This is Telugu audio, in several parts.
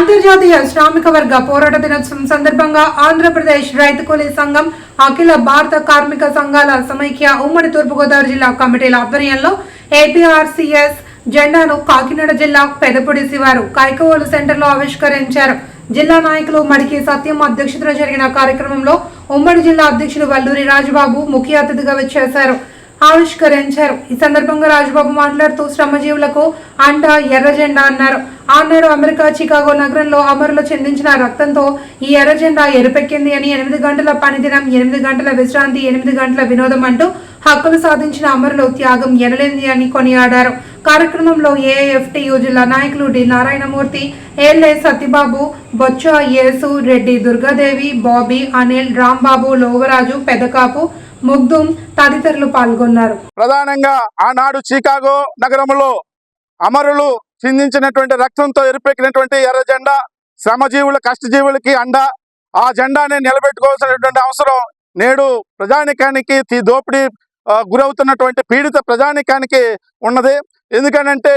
అంతర్జాతీయ శ్రామిక వర్గ పోరాట దినోత్సవం సందర్భంగా ఆంధ్రప్రదేశ్ రైతు కూలీ సంఘం అఖిల భారత కార్మిక సంఘాల సమైక్య ఉమ్మడి తూర్పుగోదావరి జిల్లా కమిటీల ఆధ్వర్యంలో ఏపీఆర్సీఎస్ జెండాను కాకినాడ జిల్లా పెదపొడి శివారు కైకవోలు సెంటర్లో ఆవిష్కరించారు. జిల్లా నాయకులు మడికి సత్యం అధ్యక్షతన జరిగిన కార్యక్రమంలో ఉమ్మడి జిల్లా అధ్యక్షులు వల్లూరి రాజబాబు ముఖ్య అతిథిగా విచ్చేశారు. ఆవిష్కరించారు. ఈ సందర్భంగా రాజబాబు మాట్లాడుతూ శ్రమజీవులకు అంట ఎర్ర జెండా అన్నారు. ఆనాడు అమెరికా చికాగో నగరంలో అమరులు చెందించిన రక్తంతో ఈ ఎర్ర జెండా ఎరుపెక్కింది అని ఎనిమిది గంటల పనిదినం ఎనిమిది గంటల విశ్రాంతి ఎనిమిది గంటల వినోదం అంటూ హక్కులు సాధించిన అమరులు త్యాగం ఎనలేంది అని కొనియాడారు. కార్యక్రమంలో ఏఎఫ్టియు జిల్లా నాయకులు డి. నారాయణమూర్తి ఏఎల్ఏ సత్యబాబు బొచ్చ యేసు రెడ్డి దుర్గాదేవి బాబీ అనిల్ రాంబాబు లోవరాజు పెదకాపు ముగ్దుం తదితరులు పాల్గొన్నారు. ప్రధానంగా ఆనాడు చికాగో నగరంలో అమరులు చిందించినటువంటి రక్తంతో ఎరిపెక్కినటువంటి ఎర్ర జెండా శ్రమజీవుల కష్టజీవులకి అండ. ఆ జెండాని నిలబెట్టుకోవాల్సినటువంటి అవసరం నేడు ప్రజానికానికి దోపిడీ గురవుతున్నటువంటి పీడిత ప్రజానికానికి ఉన్నది. ఎందుకనంటే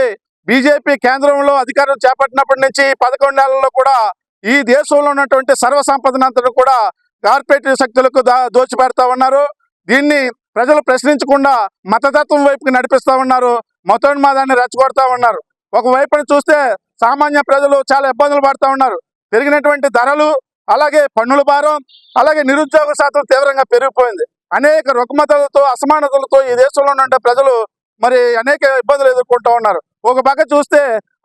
బీజేపీ కేంద్రంలో అధికారం చేపట్టినప్పటి నుంచి పదకొండు నెలల్లో కూడా ఈ దేశంలో ఉన్నటువంటి సర్వసంపదనంతను కూడా కార్పొరేటివ్ శక్తులకు దా దోచిపెడతా ఉన్నారు. దీన్ని ప్రజలు ప్రశ్నించకుండా మతతత్వం వైపుకి నడిపిస్తా ఉన్నారు మతోన్మాదాన్ని రెచ్చగొడతా ఉన్నారు. ఒకవైపున చూస్తే సామాన్య ప్రజలు చాలా ఇబ్బందులు పడుతూ ఉన్నారు. పెరిగినటువంటి ధరలు అలాగే పన్నుల భారం అలాగే నిరుద్యోగ శాతం తీవ్రంగా పెరిగిపోయింది. అనేక రుగ్మతలతో అసమానతలతో ఈ దేశంలో ఉన్న ప్రజలు మరి అనేక ఇబ్బందులు ఎదుర్కొంటూ ఉన్నారు. ఒక పక్క చూస్తే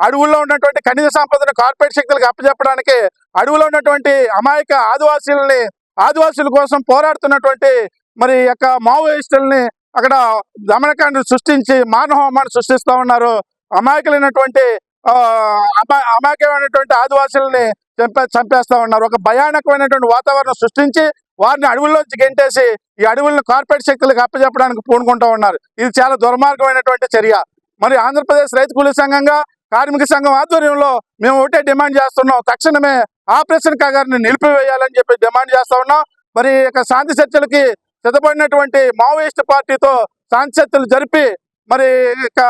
అడవుల్లో ఉన్నటువంటి ఖనిజ సంపదను కార్పొరేట్ శక్తులకు అప్పచెప్పడానికి అడవులో ఉన్నటువంటి అమాయక ఆదివాసీలని ఆదివాసుల కోసం పోరాడుతున్నటువంటి మరి యొక్క మావోయిస్టుల్ని అక్కడ దమనకాండ సృష్టించి మానహోమాన్ని సృష్టిస్తా ఉన్నారు. అమాయకులైనటువంటి ఆ, అమాయకమైనటువంటి ఆదివాసుల్ని చంపే చంపేస్తా ఉన్నారు. ఒక భయానకమైనటువంటి వాతావరణం సృష్టించి వారిని అడవుల్లోంచి గెంటేసి ఈ అడవులను కార్పొరేట్ శక్తులకు అప్పచెప్పడానికి పూనుకుంటూ ఉన్నారు. ఇది చాలా దుర్మార్గమైనటువంటి చర్య. మరి ఆంధ్రప్రదేశ్ రైతు కూలీ సంఘంగా కార్మిక సంఘం ఆధ్వర్యంలో మేము ఒకటే డిమాండ్ చేస్తున్నాం. తక్షణమే ఆపరేషన్ కాగారిని నిలిపివేయాలని చెప్పి డిమాండ్ చేస్తా ఉన్నాం. మరి యొక్క శాంతి చర్చలకి సిద్ధపడినటువంటి మావోయిస్ట్ పార్టీతో శాంతి జరిపి మరి ఇక యొక్క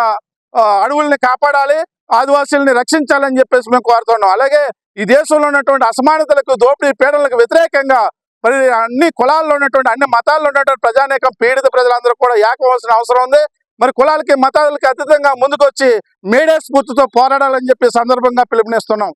అడవుల్ని కాపాడాలి ఆదివాసీల్ని రక్షించాలని చెప్పేసి మేము కోరుతున్నాం అలాగే ఈ దేశంలో ఉన్నటువంటి అసమానతలకు దోపిడీ పీడనలకు వ్యతిరేకంగా మరి అన్ని కులాల్లో ఉన్నటువంటి అన్ని మతాల్లో ఉన్నటువంటి ప్రజానేకం పీడిత ప్రజలందరూ కూడా ఏకవలసిన అవసరం ఉంది. మరి కులాలకి మతాలకి అతీతంగా ముందుకొచ్చి మేడే స్ఫూర్తితో పోరాడాలని చెప్పి సందర్భంగా పిలుపునిస్తున్నాం.